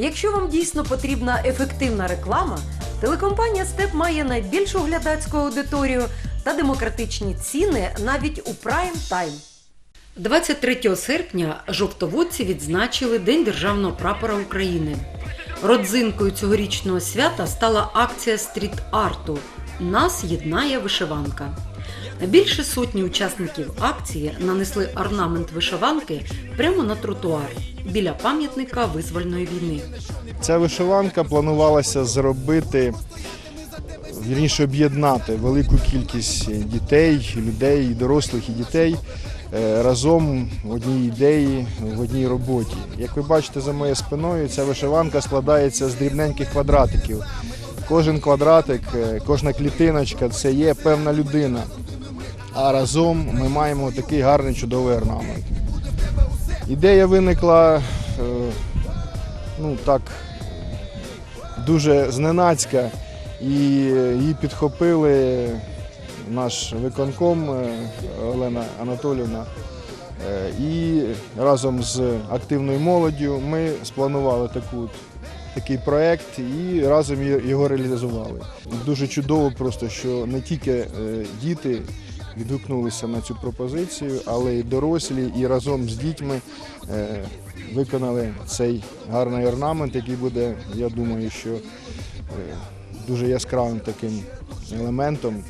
Якщо вам дійсно потрібна ефективна реклама, телекомпанія Степ має найбільшу глядацьку аудиторію та демократичні ціни навіть у прайм тайм. 23 серпня жовтоводці відзначили День державного прапора України. Родзинкою цьогорічного свята стала акція стріт-арту Нас єднає вишиванка. Більше сотні учасників акції нанесли орнамент вишиванки прямо на тротуар біля пам'ятника визвольної війни. Ця вишиванка планувалася зробити, вірніше об'єднати велику кількість дітей, людей, дорослих і дітей е, разом в одній ідеї, в одній роботі. Як ви бачите за моєю спиною, ця вишиванка складається з дрібненьких квадратиків. Кожен квадратик, е, кожна клітиночка це є певна людина. А разом ми маємо такий гарний чудовий орнамент. Ідея виникла е, ну так дуже зненацька, і її підхопили наш виконком е, Олена Анатолівна. І разом з активною молоддю ми спланували таку, такий проєкт і разом його реалізували. Дуже чудово, просто що не тільки е, діти відгукнулися на цю пропозицію, але й дорослі, і разом з дітьми е, виконали цей гарний орнамент, який буде, я думаю, що е, дуже яскравим таким елементом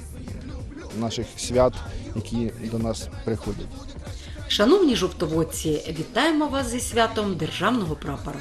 наших свят, які до нас приходять. Шановні жовтоводці, вітаємо вас зі святом державного прапора.